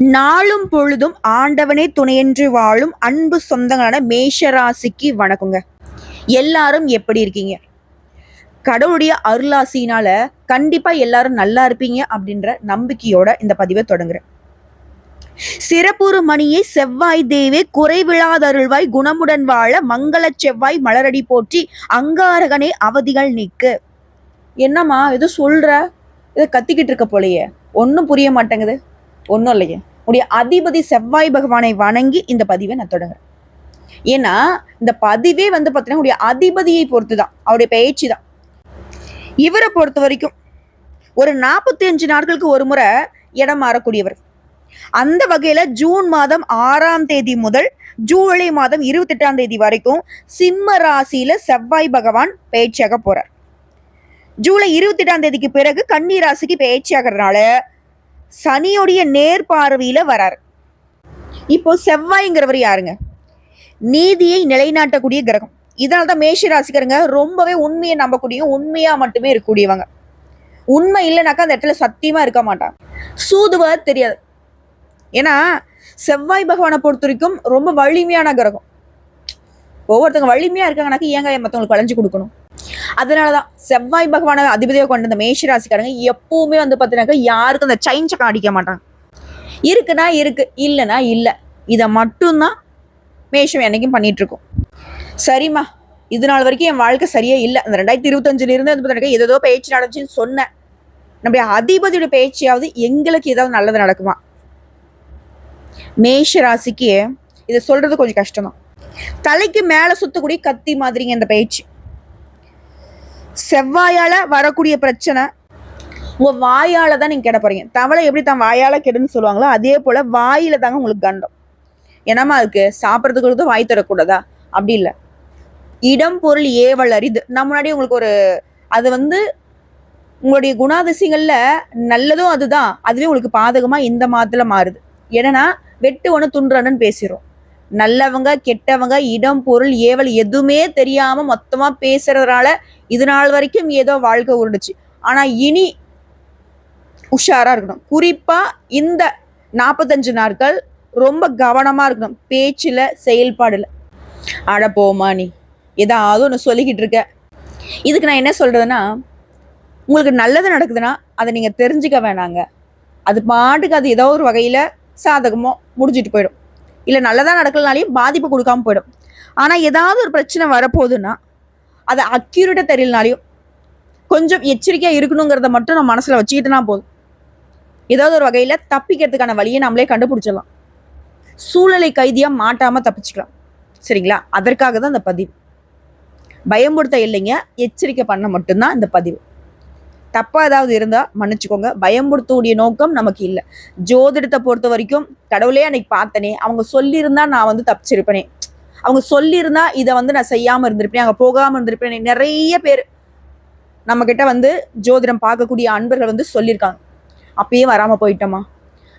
நாளும் பொழுதும் ஆண்டவனே துணையென்று வாழும் அன்பு சொந்தங்களான மேஷராசிக்கு வணக்கங்க. எல்லாரும் எப்படி இருக்கீங்க? கடவுளுடைய அருளாசினால கண்டிப்பா எல்லாரும் நல்லா இருப்பீங்க அப்படின்ற நம்பிக்கையோட இந்த பதிவை தொடங்குறேன். சிறப்புறு மணியை செவ்வாய் தேவே குறைவிழாதருள்வாய் குணமுடன் வாழ மங்கள செவ்வாய் மலரடி போற்றி அங்காரகனே அவதிகள் நிற்கு என்னம்மா இது சொல்ற? இதை கத்திக்கிட்டு இருக்க போலையே. ஒன்றும் புரிய மாட்டேங்குது. ஒன்றும் இல்லையே. உடைய அதிபதி செவ்வாய் பகவானை வணங்கி இந்த பதிவை நான் தொடங்குறேன். ஏன்னா இந்த பதிவே வந்து பார்த்தீங்கன்னா உடைய அதிபதியை பொறுத்து தான் அவருடைய பேச்சு தான் இவரை பொறுத்த வரைக்கும் ஒரு நாற்பத்தி அஞ்சு நாட்களுக்கு ஒரு முறை இடம் மாறக்கூடியவர். அந்த வகையில ஜூன் மாதம் ஆறாம் தேதி முதல் ஜூலை மாதம் இருபத்தி எட்டாம் தேதி வரைக்கும் சிம்ம ராசியில செவ்வாய் பகவான் பயிற்சியாக போறார். ஜூலை இருபத்தி எட்டாம் தேதிக்கு பிறகு கன்னி ராசிக்கு பேச்சாகிறதுனால சனியுடைய நேர்பார்வையில வராரு. இப்போ செவ்வாய்ங்கிறவர் யாருங்க? நீதியை நிலைநாட்டக்கூடிய கிரகம். இதனால தான் மேஷ ராசிக்காரங்க ரொம்பவே உண்மையை நம்பக்கூடிய உண்மையா மட்டுமே இருக்கக்கூடியவங்க. உண்மை இல்லைனாக்கா அந்த இடத்துல சத்தியமா இருக்க மாட்டாங்க. சூதுவர் தெரியாது. ஏன்னா செவ்வாய் பகவானை பொறுத்த வரைக்கும் ரொம்ப வலிமையான கிரகம். ஒவ்வொருத்தவங்க வலிமையா இருக்காங்கனாக்கா ஏங்க மற்றவங்களுக்கு வளைஞ்சு கொடுக்கணும். அதனாலதான் செவ்வாய் பகவானை அதிபதியாக கொண்ட இந்த மேஷ ராசிக்காரங்க எப்பவுமே வந்து பார்த்தீங்கன்னாக்கா யாருக்கும் அந்த சைன் சக்கம் அடிக்க மாட்டாங்க. இருக்குன்னா இருக்கு இல்லைன்னா இல்லை. இதை மட்டும்தான் மேஷம் என்னைக்கும் பண்ணிட்டு சரிம்மா இது நாள் வரைக்கும் என் வாழ்க்கை சரியே இல்லை. அந்த ரெண்டாயிரத்தி இருபத்தஞ்சுல இருந்து வந்து பார்த்தீங்கன்னா ஏதோ பேச்சு நடந்துச்சுன்னு சொன்னேன். நம்முடைய அதிபதியோட பேச்சியாவது எங்களுக்கு ஏதாவது நல்லது நடக்குமா? மேஷ ராசிக்கு இதை சொல்றது கொஞ்சம் கஷ்டம்தான். தலைக்கு மேலே சுத்தக்கூடிய கத்தி மாதிரிங்க இந்த பேச்சு. செவ்வாயால வரக்கூடிய பிரச்சனை உங்க வாயால தான் நீங்க கெட தவளை எப்படி தான் வாயால கெடுன்னு சொல்லுவாங்களோ அதே போல வாயில தாங்க உங்களுக்கு கண்டம். என்னம்மா அதுக்கு? சாப்பிட்றதுக்கு கொடுத்து வாய் தரக்கூடாதா அப்படி இல்லை. இடம் பொருள் ஏவல் அரிது. நான் முன்னாடி உங்களுக்கு ஒரு அது வந்து உங்களுடைய குணாதிசயங்கள்ல நல்லதும் அதுதான். அதுவே உங்களுக்கு பாதகமா இந்த மாதத்துல மாறுது. என்னன்னா வெட்டு ஒன்று துண்டுறன்னு பேசிடும் நல்லவங்க கெட்டவங்க இடம் பொருள் ஏவல் எதுவுமே தெரியாம மொத்தமா பேசுறதுனால இது நாள் வரைக்கும் ஏதோ வாழ்க்கை உருண்டுச்சு. ஆனால் இனி உஷாராக இருக்கணும். குறிப்பாக இந்த நாற்பத்தஞ்சு நாட்கள் ரொம்ப கவனமாக இருக்கணும். பேச்சில் செயல்பாடில். அட போமா நீ. ஏதாவது ஒன்று சொல்லிக்கிட்டு இருக்க. இதுக்கு நான் என்ன சொல்கிறதுன்னா உங்களுக்கு நல்லது நடக்குதுன்னா அதை நீங்கள் தெரிஞ்சுக்க வேணாங்க. அது பாட்டுக்கு அது ஏதோ ஒரு வகையில் சாதகமோ முடிஞ்சிட்டு போயிடும். இல்லை நல்லதாக நடக்கலனாலையும் பாதிப்பு கொடுக்காமல் போயிடும். ஆனால் ஏதாவது ஒரு பிரச்சனை வரப்போகுதுன்னா அதை அக்யூரேட்டாக தெரியலனாலையும் கொஞ்சம் எச்சரிக்கையாக இருக்கணுங்கிறத மட்டும் நம்ம மனசில் வச்சுக்கிட்டுனா போதும். ஏதாவது ஒரு வகையில் தப்பிக்கிறதுக்கான வழியை நம்மளே கண்டுபிடிச்சிடலாம். சூழ்நிலை கைதியாக மாட்டாமல் தப்பிச்சுக்கலாம். சரிங்களா? அதற்காக தான் இந்த பதிவு. பயம்படுத்த இல்லைங்க எச்சரிக்கை பண்ண மட்டும்தான் இந்த பதிவு. தப்பாக ஏதாவது இருந்தால் மன்னிச்சுக்கோங்க. பயம்படுத்தக்கூடிய நோக்கம் நமக்கு இல்லை. ஜோதிடத்தை பொறுத்த வரைக்கும் கடவுளே அன்னைக்கு பார்த்தனே. அவங்க சொல்லியிருந்தா நான் வந்து தப்பிச்சிருப்பேனே. அவங்க சொல்லியிருந்தா இதை வந்து நான் செய்யாமல் இருந்திருப்பேன் அங்கே போகாமல் இருந்திருப்பேன். நிறைய பேர் நம்ம கிட்ட வந்து ஜோதிடம் பார்க்கக்கூடிய அன்பர்கள் வந்து சொல்லியிருக்காங்க. அப்பயே வராமல் போயிட்டோமா?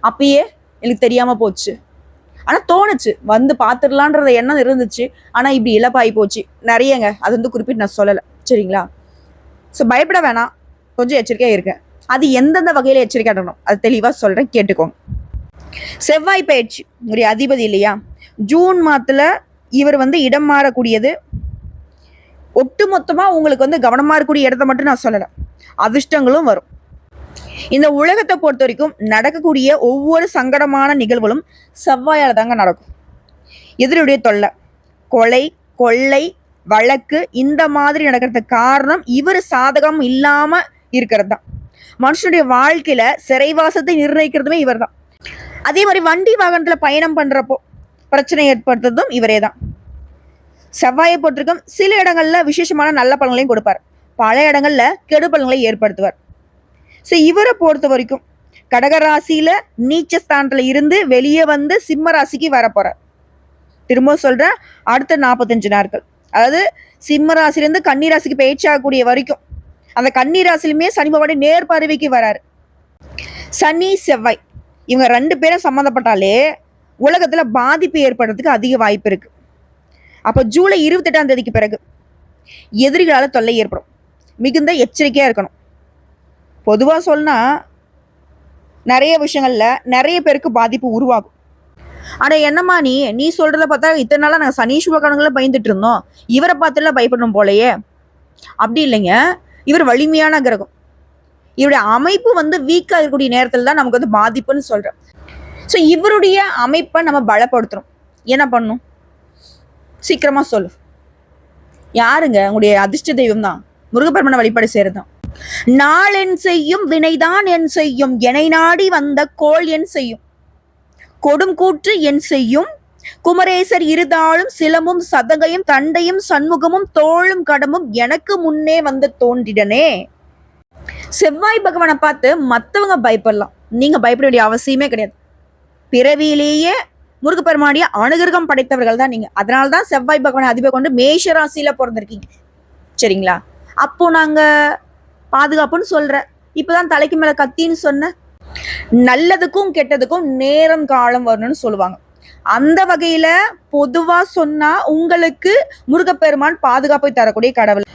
அப்பயே எனக்கு தெரியாமல் போச்சு. ஆனால் தோணுச்சு வந்து பார்த்துடலான்றத எண்ணம் இருந்துச்சு. ஆனால் இப்படி இழப்பாகி போச்சு. நிறையங்க அது வந்து குறிப்பிட்டு நான் சொல்லலை. சரிங்களா? ஸோ பயப்பட வேணாம். கொஞ்சம் எச்சரிக்கையாக இருக்கேன் அது எந்தெந்த வகையில் எச்சரிக்கை அடணும் அது தெளிவாக சொல்கிறேன் கேட்டுக்கோங்க. செவ்வாய் பயிற்சி ஒரு அதிபதி இல்லையா? ஜூன் மாதத்தில் இவர் வந்து இடம் மாறக்கூடியது. ஒட்டு மொத்தமாக உங்களுக்கு வந்து கவனமாக இருக்கக்கூடிய இடத்த மட்டும் நான் சொல்லலை. அதிர்ஷ்டங்களும் வரும். இந்த உலகத்தை பொறுத்த வரைக்கும் நடக்கக்கூடிய ஒவ்வொரு சங்கடமான நிகழ்வுகளும் செவ்வாயால் தாங்க நடக்கும். எதிரியுடைய தொல்லை கொலை கொள்ளை வழக்கு இந்த மாதிரி நடக்கிறதுக்கு காரணம் இவர் சாதகம் இல்லாம இருக்கிறது தான் மனுஷனுடைய வாழ்க்கையில சிறைவாசத்தை நிர்ணயிக்கிறதுமே இவர் தான் அதே மாதிரி வண்டி வாகனத்துல பயணம் பண்றப்போ பிரச்சனை ஏற்படுத்துறதும் இவரே தான் செவ்வாயை போட்டிருக்கும் சில இடங்கள்ல விசேஷமான நல்ல பலன்களையும் கொடுப்பார். பல இடங்கள்ல கெடு பலன்களை ஏற்படுத்துவார். ஸோ இவரை பொறுத்த வரைக்கும் கடகராசியில நீச்ச ஸ்தானத்துல இருந்து வெளியே வந்து சிம்ம ராசிக்கு வர போறார் திரும்ப சொல்றேன் அடுத்த நாற்பத்தஞ்சு நாட்கள். அதாவது சிம்ம ராசிலேருந்து கன்னி ராசிக்கு பயிற்சியாகக்கூடிய வரைக்கும் அந்த கன்னி ராசிலுமே சனி பகவானுடைய நேர் பார்வைக்கு வராரு. சனி செவ்வாய் இவங்க ரெண்டு பேரும் சம்மந்தப்பட்டாலே உலகத்தில் பாதிப்பு ஏற்படுறதுக்கு அதிக வாய்ப்பு இருக்கு. அப்போ ஜூலை இருபத்தெட்டாம் தேதிக்கு பிறகு எதிரிகளால் தொல்லை ஏற்படும். மிகுந்த எச்சரிக்கையாக இருக்கணும். பொதுவாக சொன்னால் நிறைய விஷயங்களில் நிறைய பேருக்கு பாதிப்பு உருவாகும். ஆனால் என்னம்மா நீ? நீ சொல்கிறத பார்த்தா இத்தனை நாளாக நாங்கள் சனீஸ்வர கணக்குல பயந்துட்டு இருந்தோம். இவரை பார்த்துலாம் பயப்படணும் போலயே. அப்படி இல்லைங்க. இவர் வலிமையான கிரகம். இவருடைய அமைப்பு வந்து வீக்காக இருக்கக்கூடிய நேரத்தில் தான் நமக்கு வந்து பாதிப்புன்னு சொல்கிறேன் ஸோ இவருடைய அமைப்பை நம்ம பலப்படுத்துறோம். என்ன பண்ணும்? சீக்கிரமா சொல்லு. யாருங்க? உங்களுடைய அதிர்ஷ்ட தெய்வம் தான். முருகப்பெருமனை வழிபாடு செய்யறதுதான் நாள் என் செய்யும் வினைதான் என் செய்யும். என்னை நாடி வந்த கோள் என் செய்யும். கொடும் கூற்று என் செய்யும். குமரேசர் இருதாளும் சிலமும் சதங்கையும் தண்டையும் சண்முகமும் தோளும் கடமும் எனக்கு முன்னே வந்து தோன்றிடனே. செவ்வாய் பகவானை பார்த்து மற்றவங்க பயப்படலாம். நீங்க பயப்பட வேண்டிய அவசியமே கிடையாது. பிறவியிலேயே முருகப்பெருமானிய அனுகிரகம் படைத்தவர்கள் தான் நீங்க. அதனால தான் செவ்வாய் பகவானை அதிபர் கொண்டு மேஷ ராசியில பிறந்திருக்கீங்க. சரிங்களா? அப்போ நாங்க பாதுகாப்புன்னு சொல்ற. இப்பதான் தலைக்கு மேல கத்தின்னு சொன்ன. நல்லதுக்கும் கெட்டதுக்கும் நேரம் காலம் வரணும்னு சொல்லுவாங்க. அந்த வகையில பொதுவா சொன்னா உங்களுக்கு முருகப்பெருமான் பாதுகாப்பை தரக்கூடிய கடவுள்.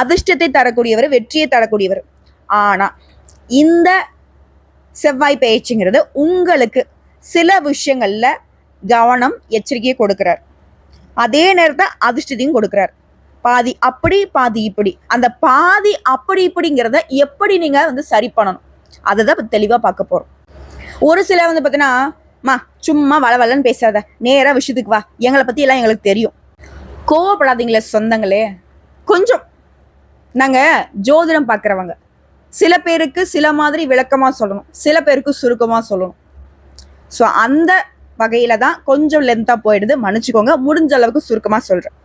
அதிர்ஷ்டத்தை தரக்கூடியவர் வெற்றியை தரக்கூடியவர். ஆனா இந்த செவ்வாய் பயிற்சிங்கிறது உங்களுக்கு சில விஷயங்கள்ல கவனம் எச்சரிக்கையை கொடுக்கிறார். அதே நேரத்தை அதிர்ஷ்டத்தையும் கொடுக்கிறார். பாதி அப்படி பாதி இப்படி. அந்த பாதி அப்படி இப்படிங்கிறத எப்படி நீங்க வந்து சரி பண்ணணும்? அதை தான் இப்போ தெளிவாக பார்க்க போறோம். ஒரு சில வந்து பார்த்தீங்கன்னா மா சும்மா வள வளன்னு பேசாத. நேராக விஷயத்துக்கு வா. எங்களை பற்றி எல்லாம் எங்களுக்கு தெரியும். கோவப்படாதீங்களே சொந்தங்களே. கொஞ்சம். நாங்கள் ஜோதிடம் பார்க்குறவங்க. சில பேருக்கு சில மாதிரி விளக்கமாக சொல்லணும். சில பேருக்கு சுருக்கமாக சொல்லணும். ஸோ அந்த வகையில தான் கொஞ்சம் லென்த்தாக போயிடுது. மன்னிச்சுக்கோங்க முடிஞ்ச அளவுக்கு சுருக்கமாக சொல்கிறேன்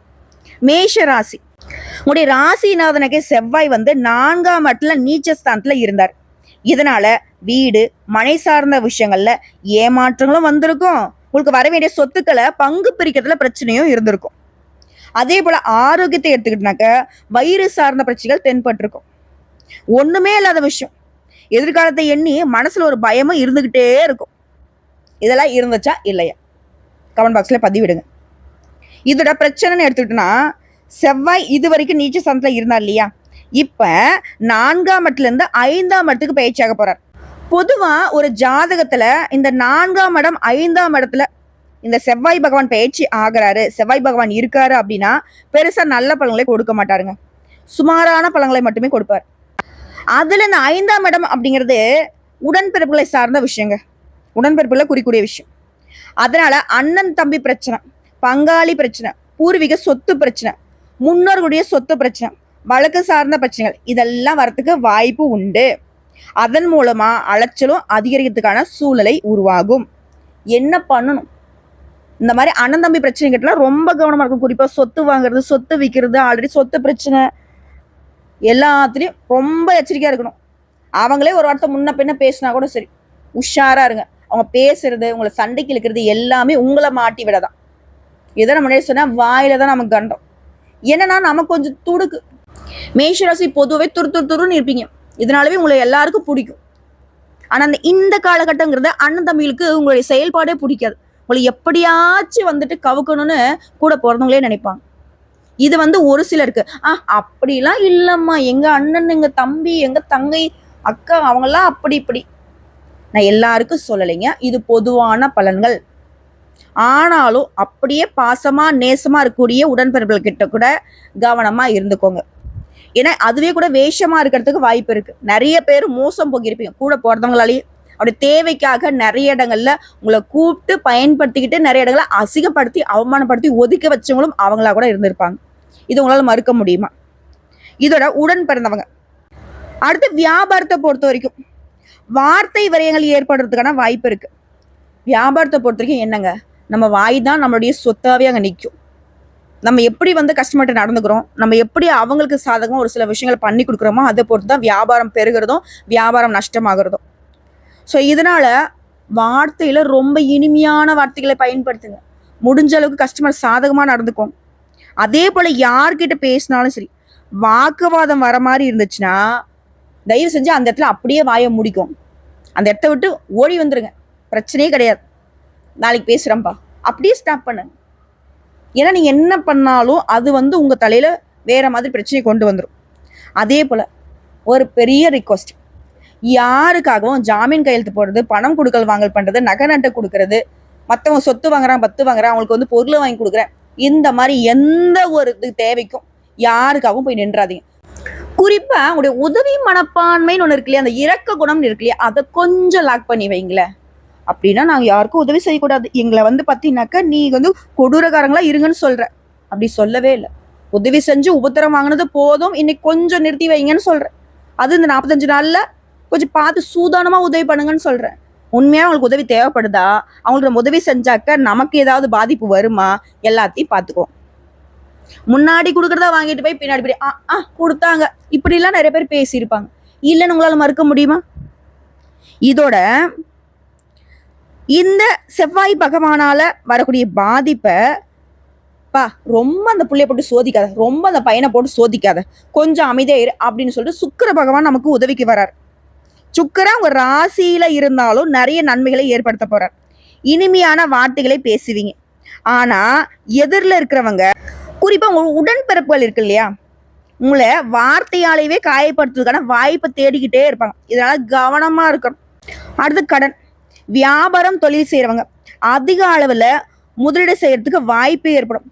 மேஷ ராசி. உங்களுடைய ராசிநாதனுக்கு செவ்வாய் வந்து நான்காம் இடத்துல நீச்சஸ்தானத்துல இருந்தார். இதனால வீடு மனை சார்ந்த விஷயங்கள்ல ஏமாற்றங்களும் வந்திருக்கும். உங்களுக்கு வர வேண்டிய சொத்துக்களை பங்கு பிரிக்கிறதுல பிரச்சனையும் இருந்திருக்கும். அதே போல ஆரோக்கியத்தை எடுத்துக்கிட்டாக்க வயிறு சார்ந்த பிரச்சனைகள் தென்பட்டிருக்கும். ஒண்ணுமே இல்லாத விஷயம். எதிர்காலத்தை எண்ணி மனசுல ஒரு பயமும் இருந்துகிட்டே இருக்கும். இதெல்லாம் இருந்துச்சா இல்லையா? கமெண்ட் பாக்ஸில் பதிவிடுங்க. இதோட பிரச்சனைன்னு எடுத்துக்கிட்டோன்னா செவ்வாய் இது வரைக்கும் நீச்ச சந்தத்தில் இருந்தார் இல்லையா? இப்போ நான்காம் இடத்துலேருந்து ஐந்தாம் இடத்துக்கு பயிற்சியாக போகிறார் பொதுவாக ஒரு ஜாதகத்தில் இந்த நான்காம் இடம் ஐந்தாம் இடத்துல இந்த செவ்வாய் பகவான் பயிற்சி ஆகுறாரு செவ்வாய் பகவான் இருக்காரு அப்படின்னா பெருசாக நல்ல பழங்களை கொடுக்க மாட்டாருங்க. சுமாரான பழங்களை மட்டுமே கொடுப்பார். அதில் இந்த ஐந்தாம் இடம் அப்படிங்கிறது உடன்பிறப்புகளை சார்ந்த விஷயங்க. உடன்பிறப்புல குறிக்கூடிய விஷயம். அதனால அண்ணன் தம்பி பிரச்சனை பங்காளி பிரச்சனை பூர்வீக சொத்து பிரச்சனை முன்னோர்களுடைய சொத்து பிரச்சனை வழக்கு சார்ந்த பிரச்சனைகள் இதெல்லாம் வரத்துக்கு வாய்ப்பு உண்டு. அதன் மூலமா அலைச்சலும் அதிகரிக்கிறதுக்கான சூழலை உருவாகும். என்ன பண்ணணும்? இந்த மாதிரி அண்ணன் தம்பி பிரச்சனை கிட்டலாம் ரொம்ப கவனமாக இருக்கும். குறிப்பாக சொத்து வாங்குறது சொத்து விற்கிறது ஆல்ரெடி சொத்து பிரச்சனை. எல்லாத்துலேயும் ரொம்ப எச்சரிக்கையாக இருக்கணும். அவங்களே ஒரு வார்த்தை முன்ன பின்ன பேசினா கூட சரி. உஷாராக இருங்க. அவங்க பேசுறது உங்களை சண்டைக்கு இழுக்கிறது எல்லாமே உங்களை மாட்டி விடதான். இதை நம்ம முன்னாடி சொன்னால் வாயில தான் நமக்கு கண்டோம். என்னன்னா நமக்கு கொஞ்சம் துடுக்கு. மேஷராசி பொதுவாகவே துரு துரு துருன்னு இருப்பீங்க. இதனாலவே உங்களை எல்லாருக்கும் பிடிக்கும். ஆனால் அந்த இந்த காலகட்டங்கிறது அண்ணன் தம்பிகளுக்கு உங்களுடைய செயல்பாடே பிடிக்காது. உங்களை எப்படியாச்சும் வந்துட்டு கவுக்கணும்னு கூட பிறந்தவங்களே நினைப்பாங்க. இது வந்து ஒரு சிலருக்கு ஆ அப்படிலாம் இல்லைம்மா. எங்கள் அண்ணன் எங்கள் தம்பி எங்கள் தங்கை அக்கா அவங்கெல்லாம் அப்படி இப்படி. நான் எல்லாருக்கும் சொல்லலைங்க. இது பொதுவான பலன்கள். ஆனாலும் அப்படியே பாசமாக நேசமாக இருக்கக்கூடிய உடன்பிறப்புகள் கிட்ட கூட கவனமாக இருந்துக்கோங்க. ஏன்னா அதுவே கூட வேஷமாக இருக்கிறதுக்கு வாய்ப்பு இருக்குது நிறைய பேர் மோசம் போகிருப்பீங்க கூட போகிறவங்களாலேயே அவருடைய தேவைக்காக நிறைய இடங்கள்ல உங்களை கூப்பிட்டு பயன்படுத்திக்கிட்டு நிறைய இடங்களை அசிங்கப்படுத்தி அவமானப்படுத்தி ஒதுக்க வச்சவங்களும் அவங்களா கூட இருந்திருப்பாங்க. இது உங்களால் மறுக்க முடியுமா? இதோட உடன் பிறந்தவங்க. அடுத்து வியாபாரத்தை பொறுத்த வரைக்கும். வார்த்தை விரயங்கள் ஏற்படுறதுக்கான வாய்ப்பு இருக்கு. வியாபாரத்தை பொறுத்த வரைக்கும் என்னங்க? நம்ம வாய் தான் நம்மளுடைய சொத்தாவே அங்கே நிற்கும் நம்ம எப்படி வந்து கஸ்டமர்கிட்ட நடந்துக்கிறோம்? நம்ம எப்படி அவங்களுக்கு சாதகமாக ஒரு சில விஷயங்களை பண்ணி கொடுக்குறோமோ அதை பொறுத்து தான் வியாபாரம் பெருகிறதும் வியாபாரம் நஷ்டமாகிறதும். ஸோ இதனால வார்த்தையில ரொம்ப இனிமையான வார்த்தைகளை பயன்படுத்துங்க. முடிஞ்ச அளவுக்கு கஸ்டமர் சாதகமாக நடந்துக்கும். அதே போல யார்கிட்ட பேசினாலும் சரி வாக்குவாதம் வர மாதிரி இருந்துச்சுன்னா தயவு செஞ்சு அந்த இடத்துல அப்படியே வாயை முடிக்கும் அந்த இடத்த விட்டு ஓடி வந்துருங்க. பிரச்சனையே கிடையாது. நாளைக்கு பேசுகிறேன்ப்பா அப்படியே ஸ்டாப் பண்ணுங்க. ஏன்னா நீங்கள் என்ன பண்ணாலும் அது வந்து உங்கள் தலையில் வேறு மாதிரி பிரச்சனையை கொண்டு வந்துடும் அதே போல் ஒரு பெரிய ரிக்வஸ்ட் யாருக்காகவும் ஜாமீன் கையெழுத்து போடுறது பணம் கொடுக்கல் வாங்கல் பண்ணுறது நகை நட்டை கொடுக்கறது மற்றவங்க சொத்து வாங்குறான் பத்து வாங்குறான் அவங்களுக்கு வந்து பொருளை வாங்கி கொடுக்குறேன் இந்த மாதிரி எந்த ஒரு இது தேவைக்கும் யாருக்காகவும் போய் நின்றாதீங்க. குறிப்பா உங்களுடைய உதவி மனப்பான்மைன்னு ஒன்று இருக்கு இல்லையா அந்த இறக்க குணம்னு இருக்கு இல்லையா அதை கொஞ்சம் லாக் பண்ணி வைங்களேன் அப்படின்னா நாங்க யாருக்கும் உதவி செய்யக்கூடாது. எங்களை வந்து பார்த்தீங்கன்னாக்கா நீ வந்து கொடூரக்காரங்களா இருங்கன்னு சொல்ற. அப்படி சொல்லவே இல்லை. உதவி செஞ்சு உபத்திரம் வாங்கினது போதும். இன்னைக்கு கொஞ்சம் நிறுத்தி வைங்கன்னு சொல்றேன் அது இந்த நாற்பத்தஞ்சு நாள்ல கொஞ்சம் பார்த்து சூதானமா உதவி பண்ணுங்கன்னு சொல்றேன் உண்மையாக அவங்களுக்கு உதவி தேவைப்படுதா? அவங்களுக்கு நம்ம உதவி செஞ்சாக்க நமக்கு ஏதாவது பாதிப்பு வருமா? எல்லாத்தையும் பார்த்துக்குவோம். முன்னாடி கொடுக்குறதா வாங்கிட்டு போய் பின்னாடி போய் ஆ ஆ கொடுத்தாங்க. இப்படிலாம் நிறைய பேர் பேசியிருப்பாங்க. இல்லைன்னு உங்களால மறுக்க முடியுமா? இதோட இந்த செவ்வாய் பகவானால வரக்கூடிய பாதிப்பை பா ரொம்ப அந்த புள்ளைய போட்டு சோதிக்காத ரொம்ப அந்த பையனை போட்டு சோதிக்காத. கொஞ்சம் அமைதியா இரு அப்படின்னு சொல்லிட்டு சுக்கர பகவான் நமக்கு உதவிக்கு வரார். சுக்கரா உங்க ராசியில இருந்தாலும் நிறைய நன்மைகளை ஏற்படுத்த போறார். இனிமையான வார்த்தைகளை பேசுவீங்க. ஆனா எதிரில் இருக்கிறவங்க குறிப்பாக உங்கள் உடன்பிறப்புகள் இருக்கு இல்லையா? உங்களை வார்த்தையாலேயே காயப்படுத்துறதுக்கான வாய்ப்பை தேடிக்கிட்டே இருப்பாங்க. இதனால் கவனமாக இருக்கணும். அடுத்து கடன். வியாபாரம் தொழில் செய்கிறவங்க அதிக அளவில் முதலீடு செய்கிறதுக்கு வாய்ப்பு ஏற்படும்.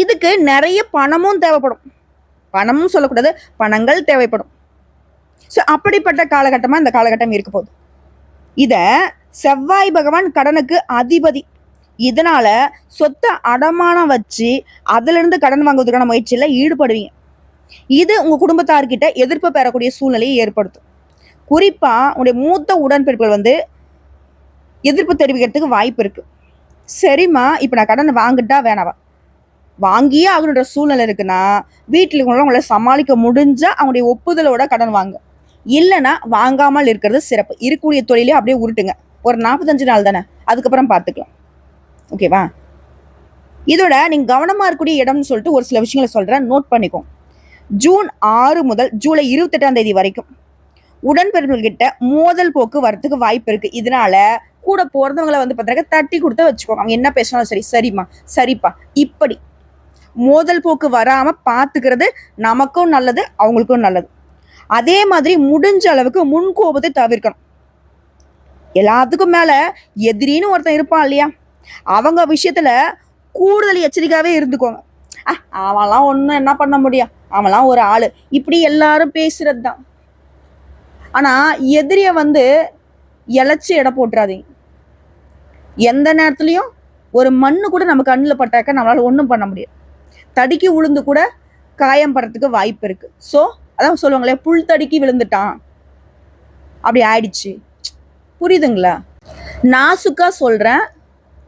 இதுக்கு நிறைய பணமும் தேவைப்படும். பணமும் சொல்லக்கூடாது பணங்கள் தேவைப்படும். ஸோ அப்படிப்பட்ட காலகட்டமாக இந்த காலகட்டம் இருக்க போகுது. இதை செவ்வாய் பகவான் கடனுக்கு அதிபதி இதனால சொத்தை அடமானம் வச்சு அதுலேருந்து கடன் வாங்குவதற்கான முயற்சியில் ஈடுபடுவீங்க. இது உங்க குடும்பத்தார்கிட்ட எதிர்ப்பு பெறக்கூடிய சூழ்நிலையை ஏற்படுத்தும். குறிப்பா உங்களுடைய மூத்த உடன்பிறப்புகள் வந்து எதிர்ப்பு தெரிவிக்கிறதுக்கு வாய்ப்பு இருக்கு. சரிம்மா இப்போ நான் கடன் வாங்கிட்டா வேணாவா? வாங்கியே ஆகணுன்ற சூழ்நிலை இருக்குன்னா வீட்டில் இருக்கவங்கள உங்களை சமாளிக்க முடிஞ்சா அவங்களுடைய ஒப்புதலோட கடன் வாங்க. இல்லைன்னா வாங்காமல் இருக்கிறது சிறப்பு. இருக்கக்கூடிய தொழிலே அப்படியே உருட்டுங்க. ஒரு நாற்பத்தஞ்சு நாள் தானே அதுக்கப்புறம் பார்த்துக்கலாம். ஓகேவா இதோட நீங்கள் கவனமாக இருக்கக்கூடிய இடம்னு சொல்லிட்டு ஒரு சில விஷயங்களை சொல்கிறேன் நோட் பண்ணிக்கோங்க ஜூன் ஆறு முதல் ஜூலை இருபத்தெட்டாம் தேதி வரைக்கும் உடன்பிறப்புகிட்ட மோதல் போக்கு வரத்துக்கு வாய்ப்பு இருக்குது இதனால கூட போகிறவங்களை வந்து பார்த்தாக்க தட்டி கொடுத்து வச்சுக்கோங்க. அவங்க என்ன பேசினாலும் சரி சரிம்மா சரிப்பா இப்படி. மோதல் போக்கு வராமல் பார்த்துக்கிறது நமக்கும் நல்லது அவங்களுக்கும் நல்லது. அதே மாதிரி முடிஞ்ச அளவுக்கு முன்கோபத்தை தவிர்க்கணும். எல்லாத்துக்கும் மேலே எதிரின்னு ஒருத்தன் இருப்பான் இல்லையா? அவங்க விஷயத்துல கூடுதல் எச்சரிக்கையாகவே இருந்துக்கோங்க. அஹ், அவன்லாம் ஒன்றும் என்ன பண்ண முடியும்? அவன்லாம் ஒரு ஆளு. இப்படி எல்லாரும் பேசுறது தான் ஆனா எதிரிய வந்து இழைச்சி எடை போட்டுறாதீங்க. எந்த நேரத்துலயும் ஒரு மண்ணு கூட நம்ம கண்ணில் பட்டாக்க நம்மளால ஒன்றும் பண்ண முடியாது. தடுக்கி உளுந்து கூட காயம் படுறதுக்கு வாய்ப்பு இருக்கு. ஸோ அதான் சொல்லுவாங்களே புல் தடுக்கி விழுந்துட்டான். அப்படி ஆயிடுச்சு. புரியுதுங்களா? நாசுக்கா சொல்றேன்.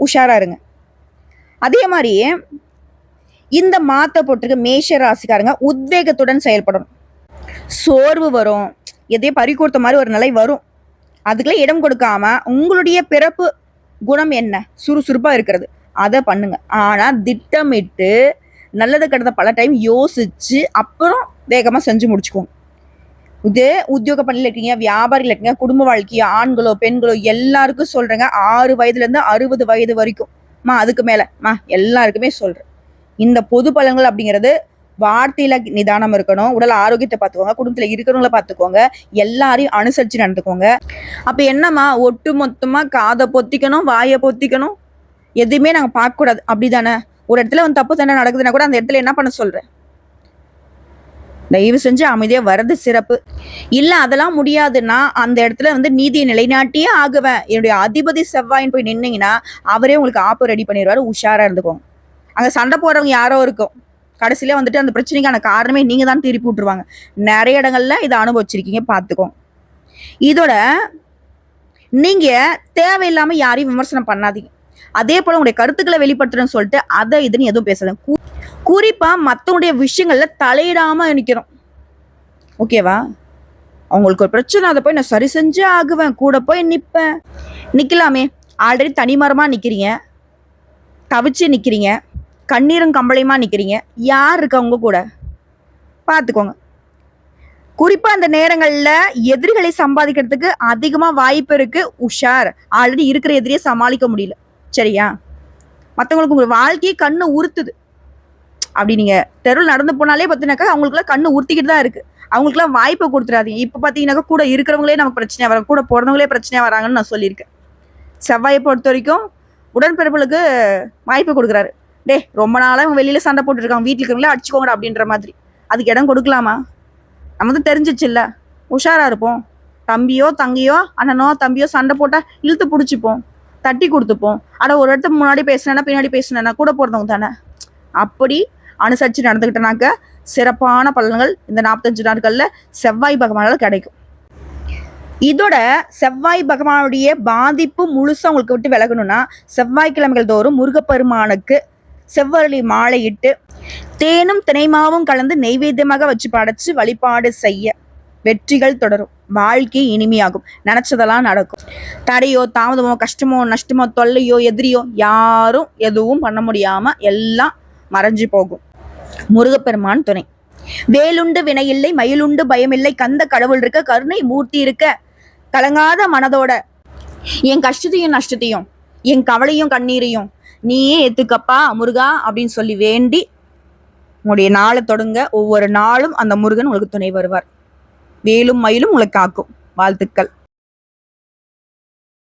உஷாராக இருங்க அதே மாதிரி இந்த மாத்த போட்டிருக்க மேஷ ராசிக்காரங்க உத்வேகத்துடன் செயல்படணும். சோர்வு வரும். எதையும் பறிக்கொடுத்த மாதிரி ஒரு நிலை வரும். அதுக்கெல்லாம் இடம் கொடுக்காம உங்களுடைய பிறப்பு குணம் என்ன? சுறுசுறுப்பாக இருக்கிறது. அதை பண்ணுங்க. ஆனால் திட்டமிட்டு நல்லது கெட்டதை பல டைம் யோசிச்சு அப்புறம் வேகமாக செஞ்சு முடிச்சுக்கோங்க இதே உத்தியோக பணியில் இருக்கீங்க வியாபாரிகள் இருக்கீங்க குடும்ப வாழ்க்கையோ ஆண்களோ பெண்களோ எல்லாருக்கும் சொல்றேங்க. ஆறு வயதுல இருந்து அறுபது வயது வரைக்கும். மா அதுக்கு மேல. மா எல்லாருக்குமே சொல்றேன். இந்த பொது பலன்கள் அப்படிங்கிறது வார்த்தையில நிதானம் இருக்கணும் உடல் ஆரோக்கியத்தை பார்த்துக்கோங்க குடும்பத்தில் இருக்கிறவங்கள பார்த்துக்கோங்க எல்லாரையும் அனுசரிச்சு நடந்துக்கோங்க. அப்போ என்னம்மா ஒட்டு மொத்தமா காதை பொத்திக்கணும் வாயை பொத்திக்கணும்? எதுவுமே நாங்கள் பார்க்கக்கூடாது. அப்படி அப்படிதானே? ஒரு இடத்துல வந்து தப்பு தானே நடக்குதுன்னா கூட அந்த இடத்துல என்ன பண்ண சொல்றேன்? தயவு செஞ்சு அமைதியாக வர்றது சிறப்பு. இல்லை அதெல்லாம் முடியாதுன்னா அந்த இடத்துல வந்து நீதியை நிலைநாட்டியே ஆகுவேன். என்னுடைய அதிபதி செவ்வாயின் போய் நின்னீங்கன்னா அவரே உங்களுக்கு ஆப்பு ரெடி பண்ணிடுவாரு உஷாராக இருந்துக்கோங்க அங்கே சண்டை போடுறவங்க யாரோ இருக்கும். கடைசியில வந்துட்டு அந்த பிரச்சனைக்கான காரணமே நீங்கள் தான் திருப்பி விட்டுருவாங்க. நிறைய இடங்கள்ல இதை அனுபவிச்சிருக்கீங்க பார்த்துக்கோங்க. இதோட நீங்கள் தேவையில்லாமல் யாரையும் விமர்சனம் பண்ணாதீங்க. அதே போல உங்களுடைய கருத்துக்களை வெளிப்படுத்துறேன்னு சொல்லிட்டு அதை இதுன்னு எதுவும் பேசாதீங்க. குறிப்பாக மற்றவனுடைய விஷயங்களில் தலையிடாமல் நிற்கிறோம் ஓகேவா? அவங்களுக்கு ஒரு பிரச்சனை அதை போய் நான் சரி செஞ்சே ஆகுவேன். கூட போய் நிற்பேன் நிற்கலாமே ஆல்ரெடி தனிமரமாக நிற்கிறீங்க தவிச்சு நிற்கிறீங்க கண்ணீரும் கம்பளையுமா நிற்கிறீங்க யார் இருக்கா உங்க கூட? பார்த்துக்கோங்க. குறிப்பாக அந்த நேரங்களில் எதிரிகளை சம்பாதிக்கிறதுக்கு அதிகமாக வாய்ப்பு இருக்குது உஷார். ஆல்ரெடி இருக்கிற எதிரியை சமாளிக்க முடியல. சரியா? மற்றவங்களுக்கு உங்கள் வாழ்க்கையை கண்ணு உறுத்துது. அப்படி நீங்கள் தெருவில் நடந்து போனாலே பார்த்தீங்கன்னாக்கா அவங்களுக்குலாம் கண்ணு உறுத்திக்கிட்டு தான் இருக்குது அவங்களுக்குலாம் வாய்ப்பை கொடுத்துடாதீங்க. இப்போ பார்த்தீங்கன்னாக்கா கூட இருக்கிறவங்களே நமக்கு பிரச்சனையாக வராங்க. கூட போகிறவங்களே பிரச்சனையாக வராங்கன்னு நான் சொல்லியிருக்கேன். செவ்வாயை பொறுத்த வரைக்கும் உடன்பிறப்புகளுக்கு வாய்ப்பு கொடுக்குறாரு. டேய் ரொம்ப நாளாக இவங்க வெளியில் சண்டை போட்டுருக்காங்க வீட்டில் இருக்கிறவங்களே அடிச்சுக்கோங்க அப்படின்ற மாதிரி. அதுக்கு இடம் கொடுக்கலாமா? நம்ம தான் தெரிஞ்சிச்சுல்ல. உஷாராக இருப்போம். தம்பியோ தங்கையோ அண்ணனோ தம்பியோ சண்டை போட்டால் இழுத்து பிடிச்சிப்போம். தட்டி கொடுத்துப்போம். ஆனால் ஒரு இடத்துக்கு முன்னாடி பேசினேன்னா பின்னாடி பேசினேன்னா கூட போகிறவங்க தானே. அப்படி அனுசரித்து நடந்துக்கிட்டனாக்க சிறப்பான பலன்கள் இந்த நாற்பத்தஞ்சு நாட்களில் செவ்வாய் பகவானால் கிடைக்கும். இதோட செவ்வாய் பகவானுடைய பாதிப்பு முழுசாக உங்களுக்கு விட்டு விலகணும்னா செவ்வாய்க்கிழமைகள் தோறும் முருகப்பெருமானுக்கு செவ்வரளி மாலையிட்டு தேனும் தினைமாவும் கலந்து நெய்வேத்தியமாக வச்சு படைச்சு வழிபாடு செய்ய வெற்றிகள் தொடரும். வாழ்க்கை இனிமையாகும். நினச்சதெல்லாம் நடக்கும். தடையோ தாமதமோ கஷ்டமோ நஷ்டமோ தொல்லையோ எதிரியோ யாரும் எதுவும் பண்ண முடியாமல் எல்லாம் மறைஞ்சு போகும். முருகப்பெருமான் துணை. வேலுண்டு வினையில்லை மயிலுண்டு பயமில்லை கந்த கடவுள் இருக்க கருணை மூர்த்தி இருக்க கலங்காத மனதோட. என் கஷ்டத்தையும் நஷ்டத்தையும் என் கவலையும் கண்ணீரையும் நீயே ஏத்துக்கப்பா முருகா அப்படின்னு சொல்லி வேண்டி உங்களுடைய நாளை தொடங்க ஒவ்வொரு நாளும் அந்த முருகன் உங்களுக்கு துணை வருவார். வேலும் மயிலும் உங்களை காக்கும். வாழ்த்துக்கள்.